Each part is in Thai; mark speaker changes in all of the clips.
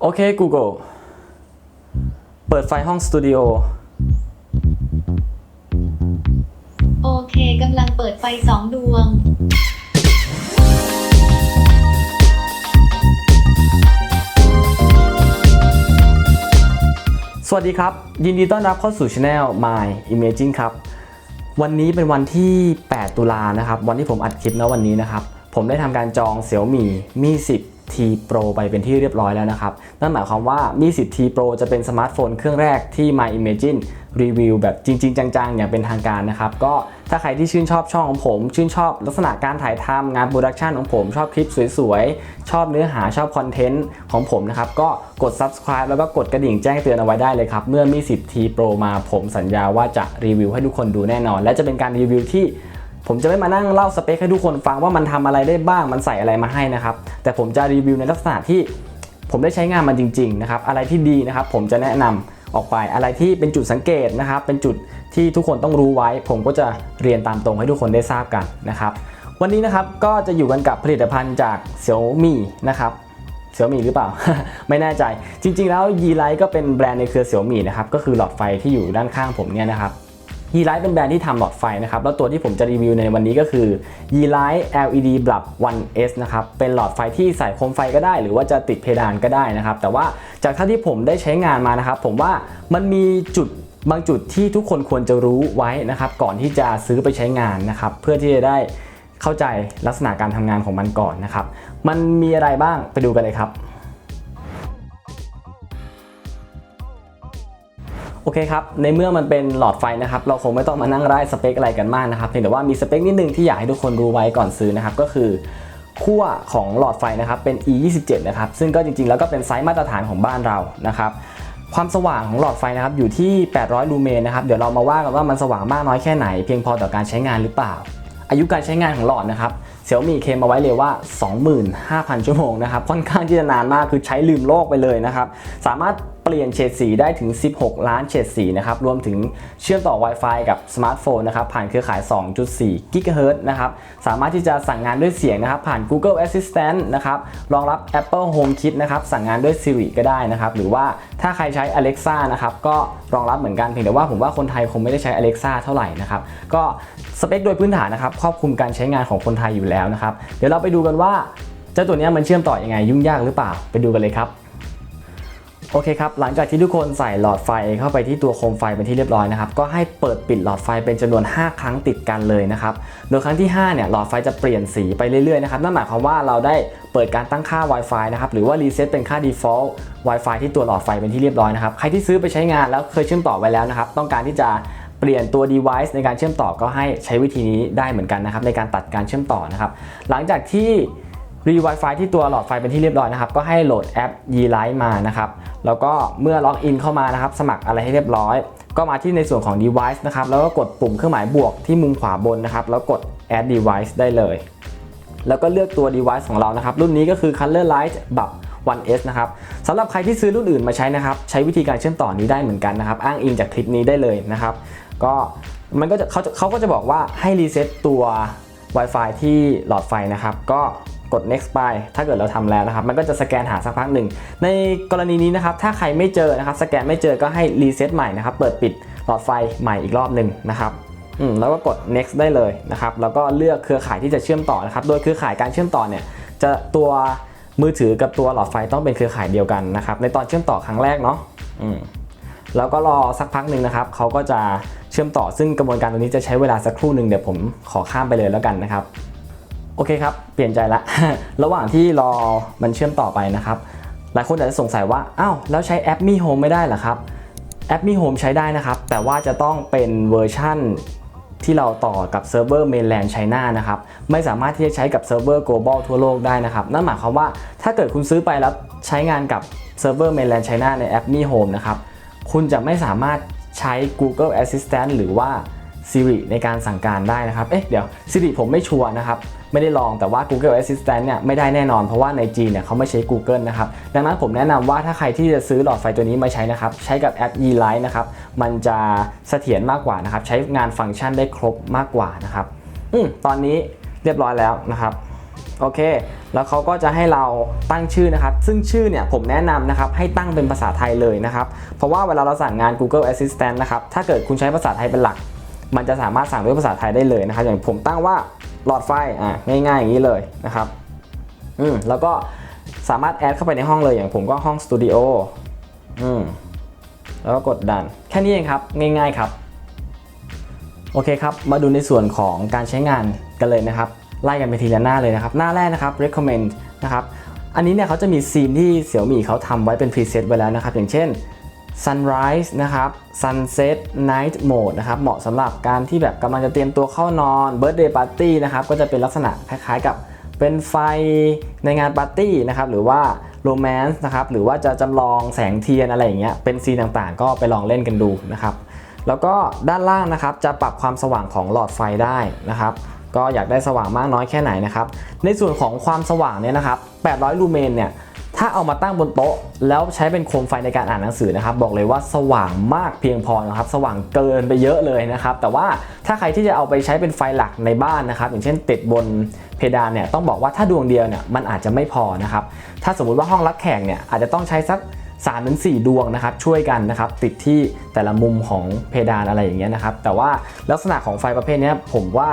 Speaker 1: โอเค Google เปิดไฟห้องสตูดิโอ
Speaker 2: โอเคกำลังเปิดไฟสองดวง
Speaker 1: สวัสดีครับ ยินดีต้อนรับเข้าสู่ช anel My Imaging ครับ วันนี้เป็นวันที่ 8 ตุลานะครับ วันที่ผมอัดคลิปนะวันนี้นะครับ ผมได้ทำการจอง Xiaomi Mi 10 T Pro ไปเป็นที่เรียบร้อยแล้วนะครับ นั่นหมายความว่า Mi 10 T Pro จะเป็นสมาร์ทโฟนเครื่องแรกที่ My Imagine รีวิวแบบจริง ๆ จังๆ อย่างเป็นทางการนะครับ ก็ถ้าใครที่ชื่นชอบช่องของผม ชื่นชอบลักษณะการถ่ายทำงานโปรดักชันของผม ชอบคลิปสวยๆ ชอบเนื้อหาชอบคอนเทนต์ของผมนะครับ ก็กด subscribe แล้วก็กดกระดิ่งแจ้งเตือนเอาไว้ได้เลยครับ เมื่อมี 10T Pro มาผมสัญญาว่าจะรีวิวให้ทุกคนดูแน่นอน และจะเป็นการรีวิวที่ ผมจะไม่มานั่งเล่าสเปคให้ทุกคนฟังว่ามันทำอะไรได้บ้าง มันใส่อะไรมาให้นะครับ แต่ผมจะรีวิวในลักษณะที่ผมได้ใช้งานมันจริง ๆ นะครับ อะไรที่ดีนะครับ ผมจะแนะนำออกไป อะไรที่เป็นจุดสังเกตนะครับ เป็นจุดที่ทุกคนต้องรู้ไว้ ผมก็จะเรียนตามตรงให้ทุกคนได้ทราบกันนะครับ วันนี้นะครับก็จะอยู่กันกับผลิตภัณฑ์จาก Xiaomi นะครับเสี่ยมี่หรือเปล่า ไม่แน่ใจจริง ๆ แล้ว y ีไลท์ก็เป็นแบรนด์ในเครือ Xiaomi นะครับก็คือหลอดไฟที่อยู่ด้านข้างผมเนี่ยนะครับ y ีไลท์เป็นแบรนด์ที่ทำหลอดไฟนะครับ แล้วตัวที่ผมจะรีวิวในวันนี้ก็คือ y ีไลท์ LED Bulb 1S นะครับ เป็นหลอดไฟที่ใส่โคมไฟก็ได้ หรือว่าจะติดเพดานก็ได้นะครับ แต่ว่าจากเท่าที่ผมได้ใช้งานมานะครับ ผมว่ามันมีจุดบางจุดที่ทุกคนควรจะรู้ไว้นะครับ ก่อนที่จะซื้อไปใช้งานนะครับ เพื่อที่จะได้เข้าใจลักษณะการทำงานของมันก่อนนะครับ มันมีอะไรบ้างไปดูกันเลยครับ โอเคครับ ในเมื่อมันเป็นหลอดไฟนะครับ เราคงไม่ต้องมานั่งไล่สเปคอะไรกันมากนะครับ เพียงแต่ว่ามีสเปคนิดนึงที่อยากให้ทุกคนรู้ไว้ก่อนซื้อนะครับ ก็คือขั้วของหลอดไฟนะครับ เป็น E27 นะครับ ซึ่งก็จริงๆ แล้วก็เป็นไซส์มาตรฐานของบ้านเรานะครับ ความสว่างของหลอดไฟนะครับอยู่ที่ 800 ลูเมนนะครับ เดี๋ยวเรามาว่ากันว่ามันสว่างมากน้อยแค่ไหน เพียงพอต่อการใช้งานหรือเปล่า อายุการใช้งานของหลอดนะครับเสี่ยมีเคมมาไว้เลยว่า 25,000 ชั่วโมงนะครับ ค่อนข้างที่จะนานมาก คือใช้ลืมโลกไปเลยนะครับ สามารถ เปลี่ยนเฉดสีได้ถึง 16 ล้านเฉดสีนะครับ รวมถึงเชื่อมต่อ Wi-Fi กับสมาร์ทโฟนนะครับ ผ่านเครือข่าย 2.4 GHz นะครับ สามารถที่จะสั่งงานด้วยเสียงนะครับ ผ่าน Google Assistant นะครับ รองรับ Apple HomeKit นะครับ สั่งงานด้วย Siri ก็ได้นะครับ หรือว่าถ้าใครใช้ Alexa นะครับ ก็รองรับเหมือนกัน เพียงแต่ว่าผมว่าคนไทยคงไม่ได้ใช้ Alexa เท่าไหร่นะครับ ก็สเปคโดยพื้นฐานนะครับครอบคลุมการใช้งานของคนไทยอยู่แล้วนะครับ เดี๋ยวเราไปดูกันว่าเจ้าตัวนี้มันเชื่อมต่ออยังไงยุ่งยากหรือเปล่า ไปดูกันเลยครับ โอเคครับ หลังจากที่ทุกคนใส่หลอดไฟเข้าไปที่ตัวโคมไฟเป็นที่เรียบร้อยนะครับ ก็ให้เปิดปิดหลอดไฟเป็นจำนวน 5 ครั้งติดกันเลยนะครับ โดยครั้งที่ 5 เนี่ย หลอดไฟจะเปลี่ยนสีไปเรื่อยๆนะครับ นั่นหมายความว่าเราได้เปิดการตั้งค่า Wi-Fi นะครับ หรือว่ารีเซ็ตเป็นค่า default Wi-Fi ที่ตัวหลอดไฟเป็นที่เรียบร้อยนะครับ ใครที่ซื้อไปใช้งานแล้วเคยเชื่อมต่อไว้แล้วนะครับ ต้องการที่จะเปลี่ยนตัว device ในการเชื่อมต่อก็ให้ใช้วิธีนี้ได้เหมือนกันนะครับในการตัดการเชื่อมต่อนะครับ หลังจากที่ รี Wi-Fi ที่ตัวหลอดไฟเป็นที่เรียบร้อยนะครับ ก็ให้โหลดแอป e l i g h t มานะครับ แล้วก็เมื่อล็อกอินเข้ามานะครับ สมัครอะไรให้เรียบร้อย ก็มาที่ในส่วนของ device นะครับ แล้วก็กดปุ่มเครื่องหมายบวกที่มุมขวาบนนะครับ แล้วกด add device ได้เลย แล้วก็เลือกตัว device ของเรานะครับ รุ่นนี้ก็คือ Color Light แบบ 1S นะครับสำหรับใครที่ซื้อรุ่นอื่นมาใช้นะครับ ใช้วิธีการเชื่อมต่อนี้ได้เหมือนกันนะครับ อ้างอิงจากคลิปนี้ได้เลยนะครับ ก็มันก็จะเขาจะเขาก็จะบอกว่าให้รีเซ็ตตัว Wi-Fi ที่หลอดไฟนะครับ ก็ กด next ไป ถ้าเกิดเราทำแล้วนะครับ มันก็จะสแกนหาสักพักหนึ่ง ในกรณีนี้นะครับ ถ้าใครไม่เจอนะครับ สแกนไม่เจอก็ให้รีเซ็ตใหม่นะครับ เปิดปิดหลอดไฟใหม่อีกรอบหนึ่งนะครับอืมแล้วก็กด next ได้เลยนะครับ แล้วก็เลือกเครือข่ายที่จะเชื่อมต่อนะครับ โดยเครือข่ายการเชื่อมต่อเนี่ย จะตัวมือถือกับตัวหลอดไฟต้องเป็นเครือข่ายเดียวกันนะครับ ในตอนเชื่อมต่อครั้งแรกเนาะอืมแล้วก็รอสักพักหนึ่งนะครับ เขาก็จะเชื่อมต่อ ซึ่งกระบวนการตรงนี้จะใช้เวลาสักครู่หนึ่งเดี๋ยวผมขอข้ามไปเลยแล้วกันนะครับ โอเคครับ เปลี่ยนใจละ ระหว่างที่รอมันเชื่อมต่อไปนะครับ หลายคนอาจจะสงสัยว่า อ้าว แล้วใช้แอป Mi Home ไม่ได้หรอครับ แอป Mi Home ใช้ได้นะครับ แต่ว่าจะต้องเป็นเวอร์ชั่นที่เราต่อกับเซิร์ฟเวอร์ mainland China นะครับ ไม่สามารถที่จะใช้กับเซิร์ฟเวอร์ global ทั่วโลกได้นะครับ นั่นหมายความว่าถ้าเกิดคุณซื้อไปแล้วใช้งานกับเซิร์ฟเวอร์ mainland China ในแอป Mi Home นะครับ คุณจะไม่สามารถใช้ Google Assistant หรือว่า Siri ในการสั่งการได้นะครับ เอ๊ะ เดี๋ยว Siri ผมไม่ชัวร์นะครับ ไม่ได้ลองแต่ว่า Google Assistant เนี่ยไม่ได้แน่นอนเพราะว่าในจีนเนี่ยเขาไม่ใช้ Google นะครับดังนั้นผมแนะนำว่าถ้าใครที่จะซื้อหลอดไฟตัวนี้มาใช้นะครับใช้กับแอป e-light นะครับมันจะเสถียรมากกว่านะครับใช้งานฟังก์ชันได้ครบมากกว่านะครับอืมตอนนี้เรียบร้อยแล้วนะครับโอเค แล้วเขาก็จะให้เราตั้งชื่อนะครับ ซึ่งชื่อเนี่ยผมแนะนำนะครับให้ตั้งเป็นภาษาไทยเลยนะครับ เพราะว่าเวลาเราสั่งงาน Google Assistant นะครับ ถ้าเกิดคุณใช้ภาษาไทยเป็นหลัก มันจะสามารถสั่งด้วยภาษาไทยได้เลยนะครับ อย่างผมตั้งว่า หลอดไฟอะง่ายๆอย่างนี้เลยนะครับอืมแล้วก็สามารถแอดเข้าไปในห้องเลยอย่างผมก็ห้องสตูดิโออืมแล้วก็กดดัน แค่นี้เองครับง่ายๆครับ โอเคครับ มาดูในส่วนของการใช้งานกันเลยนะครับ ไล่กันไปทีละหน้าเลยนะครับ หน้าแรกนะครับ recommend นะครับอันนี้เนี่ยเขาจะมีซีนที่เสี่ยวมี่เขาทำไว้เป็น preset ไว้แล้วนะครับ อย่างเช่น sunrise นะครับ sunset night mode นะครับ เหมาะสำหรับการที่แบบกำลังจะเตรียมตัวเข้านอน birthday party นะครับ ก็จะเป็นลักษณะคล้ายๆกับเป็นไฟในงานปาร์ตี้นะครับ หรือว่า romance นะครับ หรือว่าจะจำลองแสงเทียนอะไรอย่างเงี้ย เป็นซีนต่างๆ ก็ไปลองเล่นกันดูนะครับ แล้วก็ด้านล่างนะครับ จะปรับความสว่างของหลอดไฟได้นะครับก็อยากได้สว่างมากน้อยแค่ไหนนะครับ ในส่วนของความสว่างเนี่ยนะครับ 800 ลูเมนเนี่ย ถ้าเอามาตั้งบนโต๊ะ แล้วใช้เป็นโคมไฟในการอ่านหนังสือนะครับ บอกเลยว่าสว่างมากเพียงพอนะครับ สว่างเกินไปเยอะเลยนะครับ แต่ว่าถ้าใครที่จะเอาไปใช้เป็นไฟหลักในบ้านนะครับ อย่างเช่นติดบนเพดานเนี่ยต้องบอกว่าถ้าดวงเดียวเนี่ยมันอาจจะไม่พอนะครับ ถ้าสมมติว่าห้องรับแขกเนี่ยอาจจะต้องใช้สัก3-4ถึง4ดวงนะครับช่วยกันนะครับติดที่แต่ละมุมของเพดานอะไรอย่างเงี้ยนะครับแต่ว่าลักษณะของไฟประเภทนี้ผมว่า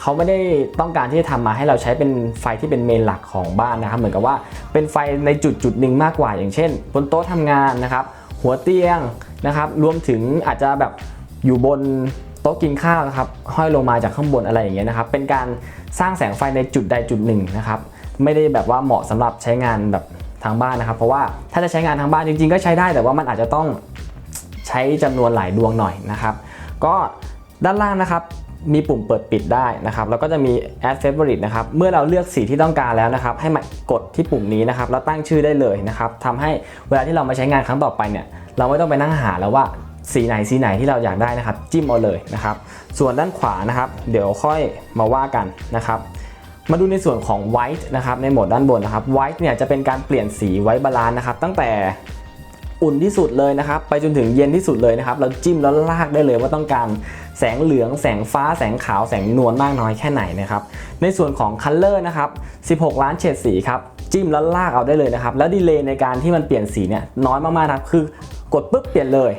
Speaker 1: เขาไม่ได้ต้องการที่จะทำมาให้เราใช้เป็นไฟที่เป็นเมนหลักของบ้านนะครับเหมือนกับว่าเป็นไฟในจุดจุดหนึ่งมากกว่า อย่างเช่น บนโต๊ะทำงานนะครับ หัวเตียงนะครับรวมถึงอาจจะแบบอยู่บนโต๊ะกินข้าวนะครับห้อยลงมาจากข้างบนอะไรอย่างเงี้ยนะครับ เป็นการสร้างแสงไฟในจุดใดจุดหนึ่งนะครับไม่ได้แบบว่าเหมาะสำหรับใช้งานแบบทางบ้านนะครับ เพราะว่าถ้าจะใช้งานทางบ้านจริง ๆ ก็ใช้ได้แต่ว่ามันอาจจะต้องใช้จำนวนหลายดวงหน่อยนะครับ ก็ด้านล่างนะครับ มีปุ่มเปิดปิดได้นะครับแล้วก็จะมี add favorite นะครับเมื่อเราเลือกสีที่ต้องการแล้วนะครับ ให้มากดที่ปุ่มนี้นะครับแล้วตั้งชื่อได้เลยนะครับทำให้เวลาที่เรามาใช้งานครั้งต่อไปเนี่ยเราไม่ต้องไปนั่งหาแล้วว่าสีไหนสีไหนที่เราอยากได้นะครับ จิ้มเอาเลยนะครับ ส่วนด้านขวานะครับ เดี๋ยวค่อยมาว่ากันนะครับ มาดูในส่วนของ white นะครับในโหมดด้านบนนะครับ white เนี่ยจะเป็นการเปลี่ยนสีไว้บาลานนะครับ ตั้งแต่ อุ่นที่สุดเลยนะครับไปจนถึงเย็นที่สุดเลยนะครับเราจิ้มแล้วลากได้เลยว่าต้องการแสงเหลืองแสงฟ้าแสงขาวแสงนวลมากน้อยแค่ไหนนะครับในส่วนของ color นะครับ16 ล้านเฉดสีครับจิ้มแล้วลากเอาได้เลยนะครับแล้วดีเลย์ในการที่มันเปลี่ยนสีเนี่ยน้อยมากๆนะครับคือกดปุ๊บเปลี่ยนเลย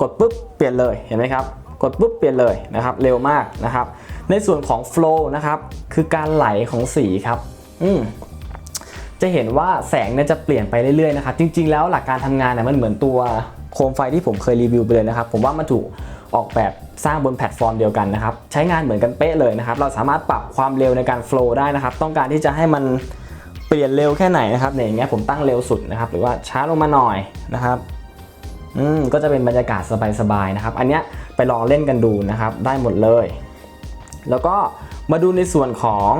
Speaker 1: กดปุ๊บเปลี่ยนเลยเห็นไหมครับกดปุ๊บเปลี่ยนเลยนะครับเร็วมากนะครับในส่วนของ flow นะครับคือการไหลของสีครับอืม จะเห็นว่าแสงเนี่ยจะเปลี่ยนไปเรื่อยๆนะครับจริง ๆ แล้วหลักการทำงานเนี่ยมันเหมือนตัวโคมไฟที่ผมเคยรีวิวไปเลยนะครับผมว่ามันถูกออกแบบสร้างบนแพลตฟอร์มเดียวกันนะครับใช้งานเหมือนกันเป๊ะเลยนะครับเราสามารถปรับความเร็วในการ flow ได้นะครับต้องการที่จะให้มันเปลี่ยนเร็วแค่ไหนนะครับเนี่ยอย่างเงี้ยผมตั้งเร็วสุดนะครับหรือว่าช้าลงมาหน่อยนะครับอืมก็จะเป็นบรรยากาศสบายๆนะครับอันเนี้ยไปลองเล่นกันดูนะครับได้หมดเลย แล้วก็มาดูในส่วนของ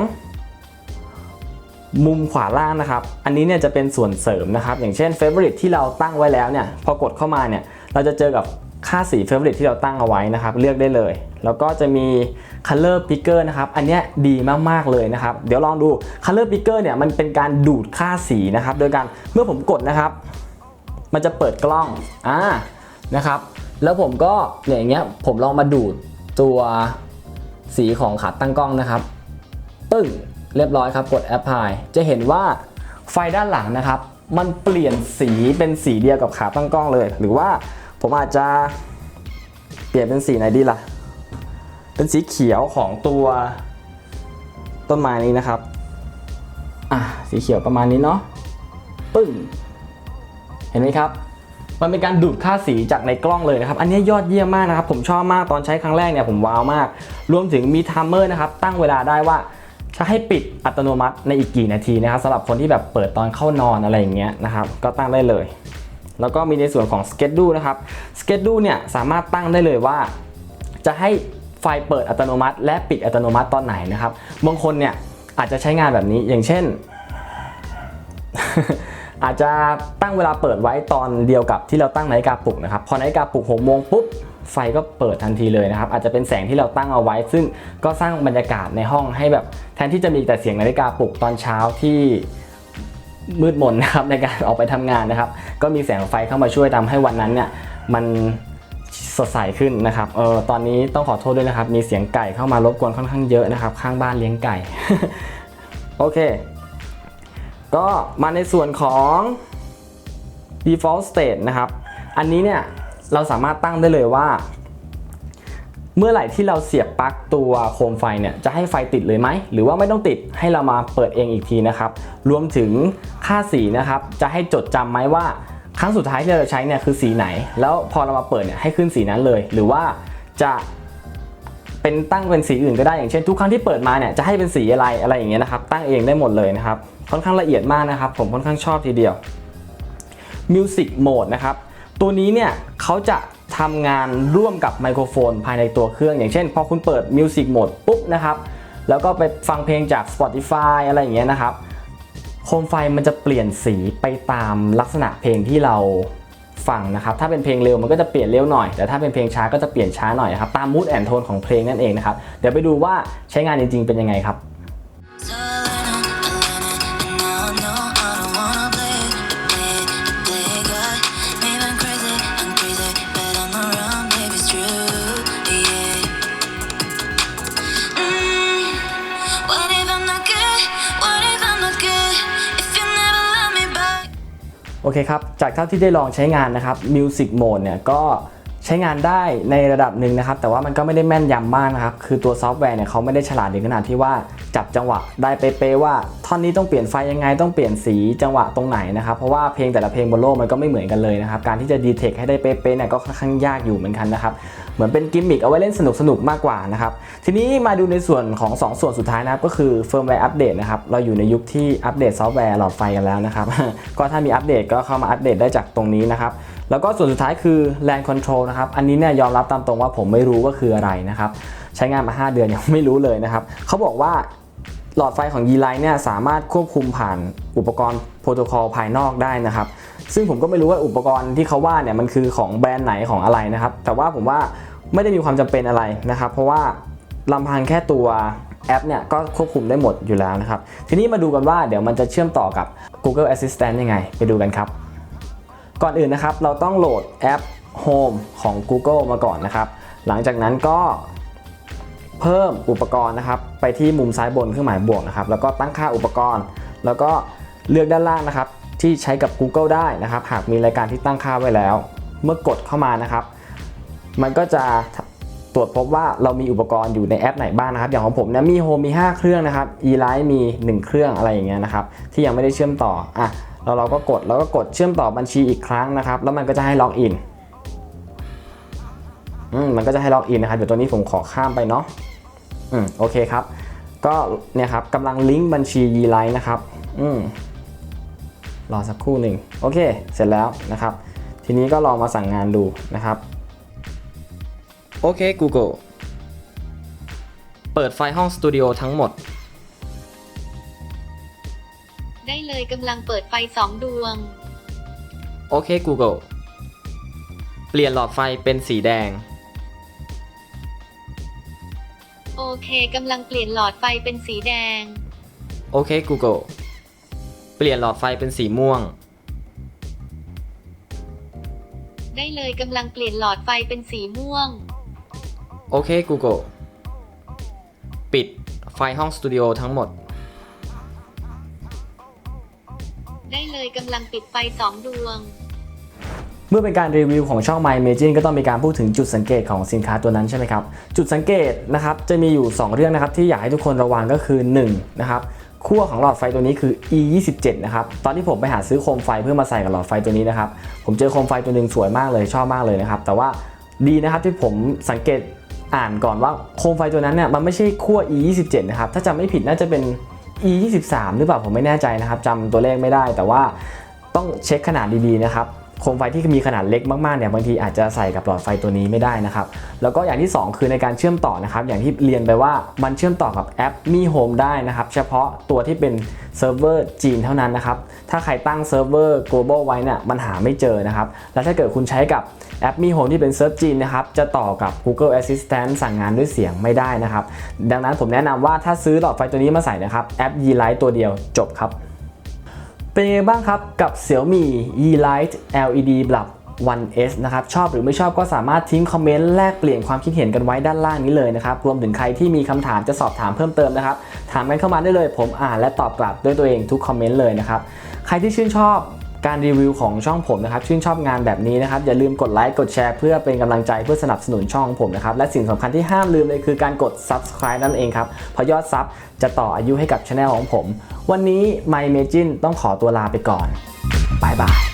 Speaker 1: มุมขวาล่างนะครับ อันนี้เนี่ยจะเป็นส่วนเสริมนะครับ อย่างเช่น favorite ที่เราตั้งไว้แล้วเนี่ย พอกดเข้ามาเนี่ย เราจะเจอกับค่าสี favorite ที่เราตั้งเอาไว้นะครับ เลือกได้เลย แล้วก็จะมี color picker นะครับ อันเนี้ยดีมาก ๆ เลยนะครับ เดี๋ยวลองดู color picker เนี่ย มันเป็นการดูดค่าสีนะครับ โดยการ เมื่อผมกดนะครับ มันจะเปิดกล้อง อ่า นะครับ แล้วผมก็อย่างเงี้ย ผมลองมาดูดตัวสีของขาตั้งกล้องนะครับ ปึ้ง เรียบร้อยครับ กด apply จะเห็นว่าไฟด้านหลังนะครับ มันเปลี่ยนสีเป็นสีเดียวกับขาตั้งกล้องเลย หรือว่าผมอาจจะเปลี่ยนเป็นสีไหนดีล่ะ เป็นสีเขียวของตัวต้นไม้นี้นะครับ อะสีเขียวประมาณนี้เนาะ ปึ้ง เห็นไหมครับ มันเป็นการดูดค่าสีจากในกล้องเลยนะครับ อันนี้ยอดเยี่ยมมากนะครับ ผมชอบมากตอนใช้ครั้งแรกเนี่ยผมว้าวมาก รวมถึงมีไทม์เมอร์นะครับ ตั้งเวลาได้ว่า จะให้ปิดอัตโนมัติในอีกกี่นาทีนะครับสำหรับคนที่แบบเปิดตอนเข้านอนอะไรอย่างเงี้ยนะครับ ก็ตั้งได้เลย แล้วก็มีในส่วนของ schedule นะครับ schedule เนี่ยสามารถตั้งได้เลยว่า จะให้ไฟเปิดอัตโนมัติ และปิดอัตโนมัติตอนไหนนะครับบางคนเนี่ยอาจจะใช้งานแบบนี้อย่างเช่น อาจจะตั้งเวลาเปิดไว้ตอนเดียวกับที่เราตั้งนาฬิกาปลุกนะครับพอนาฬิกาปลุก6โมงปุ๊บ ไฟก็เปิดทันทีเลยนะครับ อาจจะเป็นแสงที่เราตั้งเอาไว้ ซึ่งก็สร้างบรรยากาศในห้องให้แบบแทนที่จะมีแต่เสียงนาฬิกาปลุกตอนเช้าที่มืดมนนะครับในการออกไปทำงานนะครับ ก็มีแสงไฟเข้ามาช่วยทำให้วันนั้นเนี่ยมันสดใสขึ้นนะครับ เออตอนนี้ต้องขอโทษด้วยนะครับ มีเสียงไก่เข้ามารบกวนค่อนข้างเยอะนะครับ ข้างบ้านเลี้ยงไก่ โอเค ก็มาในส่วนของ default state นะครับ อันนี้เนี่ย เราสามารถตั้งได้เลยว่า เมื่อไหร่ที่เราเสียบปลั๊กตัวโคมไฟเนี่ยจะให้ไฟติดเลยไหม หรือว่าไม่ต้องติดให้เรามาเปิดเองอีกทีนะครับ รวมถึงค่าสีนะครับ จะให้จดจำไหมว่าครั้งสุดท้ายที่เราใช้เนี่ยคือสีไหน แล้วพอเรามาเปิดเนี่ยให้ขึ้นสีนั้นเลย หรือว่าจะเป็นตั้งเป็นสีอื่นก็ได้อย่างเช่นทุกครั้งที่เปิดมาเนี่ยจะให้เป็นสีอะไรอะไรอย่างเงี้ยนะครับ ตั้งเองได้หมดเลยนะครับค่อนข้างละเอียดมากนะครับ ผมค่อนข้างชอบทีเดียว Music Mode นะครับ ตัวนี้เนี่ยเขาจะทำงานร่วมกับไมโครโฟนภายในตัวเครื่อง อย่างเช่น พอคุณเปิด Music Mode ปุ๊บนะครับ แล้วก็ไปฟังเพลงจาก Spotify อะไรอย่างเงี้ยนะครับ โคมไฟมันจะเปลี่ยนสีไปตามลักษณะเพลงที่เราฟังนะครับ ถ้าเป็นเพลงเร็วมันก็จะเปลี่ยนเร็วหน่อย แต่ถ้าเป็นเพลงช้าก็จะเปลี่ยนช้าหน่อยนะครับ ตามมูดแอนโทนของเพลงนั่นเองนะครับ เดี๋ยวไปดูว่าใช้งานจริงๆเป็นยังไงครับ โอเคครับ จากเท่าที่ได้ลองใช้งานนะครับ Music Mode เนี่ยก็ใช้งานได้ในระดับหนึ่งนะครับ แต่ว่ามันก็ไม่ได้แม่นยำมากนะครับ คือตัวซอฟต์แวร์เนี่ยเขาไม่ได้ฉลาดถึงขนาดที่ว่า จับจังหวะได้เป๊ะๆว่าท่อนนี้ต้องเปลี่ยนไฟยังไงต้องเปลี่ยนสีจังหวะตรงไหนนะครับเพราะว่าเพลงแต่ละเพลงบนโลกมันก็ไม่เหมือนกันเลยนะครับการที่จะดีเทคให้ได้เป๊ะๆเนี่ยก็ค่อนข้างยากอยู่เหมือนกันนะครับเหมือนเป็นกิมมิคเอาไว้เล่นสนุกๆมากกว่านะครับทีนี้มาดูในส่วนของ 2 ส่วนสุดท้ายนะครับก็คือเฟิร์มแวร์อัปเดตนะครับเราอยู่ในยุคที่อัปเดตซอฟต์แวร์หลอดไฟกันแล้วนะครับก็ถ้ามีอัปเดตก็เข้ามาอัปเดตได้จากตรงนี้นะครับแล้วก็ส่วนสุดท้ายคือ Land Control นะครับอันนี้เนี่ยยอมรับตามตรงว่าผมไม่รู้ว่าคืออะไรนะครับใช้งานมา 5 เดือนยังไม่รู้เลยนะครับเขาบอกว่า หลอดไฟของ Yeelight เนี่ยสามารถควบคุมผ่านอุปกรณ์โปรโตคอลภายนอกได้นะครับ ซึ่งผมก็ไม่รู้ว่าอุปกรณ์ที่เขาว่าเนี่ยมันคือของแบรนด์ไหนของอะไรนะครับ แต่ว่าผมว่าไม่ได้มีความจำเป็นอะไรนะครับ เพราะว่าลำพังแค่ตัวแอปเนี่ยก็ควบคุมได้หมดอยู่แล้วนะครับ ทีนี้มาดูกันว่าเดี๋ยวมันจะเชื่อมต่อกับ Google Assistant ยังไง ไปดูกันครับ ก่อนอื่นนะครับเราต้องโหลดแอป Home ของ Google มาก่อนนะครับ หลังจากนั้นก็ เพิ่มอุปกรณ์นะครับ ไปที่มุมซ้ายบนเครื่องหมายบวกนะครับ แล้วก็ตั้งค่าอุปกรณ์ แล้วก็เลือกด้านล่างนะครับ ที่ใช้กับ Google ได้นะครับ หากมีรายการที่ตั้งค่าไว้แล้ว เมื่อกดเข้ามานะครับ มันก็จะตรวจพบว่าเรามีอุปกรณ์อยู่ในแอปไหนบ้างนะครับ อย่างของผมเนี่ยมี Home มี 5 เครื่องนะครับ eLight มี 1 เครื่องอะไรอย่างเงี้ยนะครับ ที่ยังไม่ได้เชื่อมต่ออะแล้วเราก็กดแล้วก็กดเชื่อมต่อบัญชีอีกครั้งนะครับ แล้วมันก็จะให้ล็อกอินอืมมันก็จะให้ล็อกอินนะครับเดี๋ยวตัวนี้ผมขอข้ามไปเนาะ อืมโอเคครับ ก็เนี่ยครับกำลังลิงก์บัญชี y l i นะครับ อืมรอสักครู่หนึ่งโอเค เสร็จแล้วนะครับ ทีนี้ก็ลองมาสั่งงานดูนะครับ โอเค Google เปิดไฟล์ห้องสตูดิโอทั้งหมด
Speaker 2: ได้เลยกำลังเปิดไฟสองดวง
Speaker 1: โอเค Google เปลี่ยนหลอดไฟเป็นสีแดง
Speaker 2: เคกำลังเปลี่ยนหลอดไฟเป็นสีแดง
Speaker 1: โอเค Google เปลี่ยนหลอดไฟเป็นสีม่วง
Speaker 2: ได้เลยกำลังเปลี่ยนหลอดไฟเป็นสีม่วง
Speaker 1: โอเค Google ปิดไฟห้องสตูดิโอทั้งหมด
Speaker 2: ได้เลยกำลังปิดไฟสองดวง
Speaker 1: เมื่อเป็นการรีวิวของช่อง My Imagine ก็ต้องมีการพูดถึงจุดสังเกตของสินค้าตัวนั้นใช่ไหมครับ จุดสังเกตนะครับจะมีอยู่ 2 เรื่องนะครับที่อยากให้ทุกคนระวังก็คือ1นะครับขั้วของหลอดไฟตัวนี้คือ E27 นะครับ ตอนที่ผมไปหาซื้อโคมไฟเพื่อมาใส่กับหลอดไฟตัวนี้นะครับ ผมเจอโคมไฟตัวหนึ่งสวยมากเลยชอบมากเลยนะครับ แต่ว่าดีนะครับที่ผมสังเกตอ่านก่อนว่าโคมไฟตัวนั้นเนี่ยมันไม่ใช่ขั้ว E27 นะครับ ถ้าจำไม่ผิดน่าจะเป็น E23 หรือเปล่าผมไม่แน่ใจนะครับจำตัวเลขไม่ได้ แต่ว่าต้องเช็คขนาดดีๆนะครับ โคมไฟที่มีขนาดเล็กมากๆเนี่ยบางทีอาจจะใส่กับหลอดไฟตัวนี้ไม่ได้นะครับ แล้วก็อย่างที่ 2 คือในการเชื่อมต่อนะครับอย่างที่เรียนไปว่ามันเชื่อมต่อกับแอปมี Home ได้นะครับ เฉพาะตัวที่เป็นเซิร์ฟเวอร์จีนเท่านั้นนะครับ ถ้าใครตั้งเซิร์ฟเวอร์ global ไว้เนี่ยมันหาไม่เจอนะครับ แล้วถ้าเกิดคุณใช้กับแอปมี Home ที่เป็นเซิร์ฟจีนนะครับ จะต่อกับ Google Assistant สั่งงานด้วยเสียงไม่ได้นะครับ ดังนั้นผมแนะนำว่าถ้าซื้อหลอดไฟตัวนี้มาใส่นะครับแอป Yeelight ตัวเดียวจบครับ เป็นยังไงบ้างครับกับ Xiaomi Yeelight LED แบบ 1S นะครับ ชอบหรือไม่ชอบก็สามารถทิ้งคอมเมนต์แลกเปลี่ยนความคิดเห็นกันไว้ด้านล่างนี้เลยนะครับ รวมถึงใครที่มีคำถามจะสอบถามเพิ่มเติมนะครับ ถามกันเข้ามาได้เลย ผมอ่านและตอบกลับด้วยตัวเองทุกคอมเมนต์เลยนะครับ ใครที่ชื่นชอบ การรีวิวของช่องผมนะครับชื่นชอบงานแบบนี้นะครับอย่าลืมกดไลค์กดแชร์เพื่อเป็นกำลังใจเพื่อสนับสนุนช่องของผมนะครับและสิ่งสำคัญที่ห้ามลืมเลยคือการกด subscribe นั่นเองครับเพราะยอดซับจะต่ออายุให้กับช anel ของผม วันนี้ My Imagine ต้องขอตัวลาไปก่อนบายบาย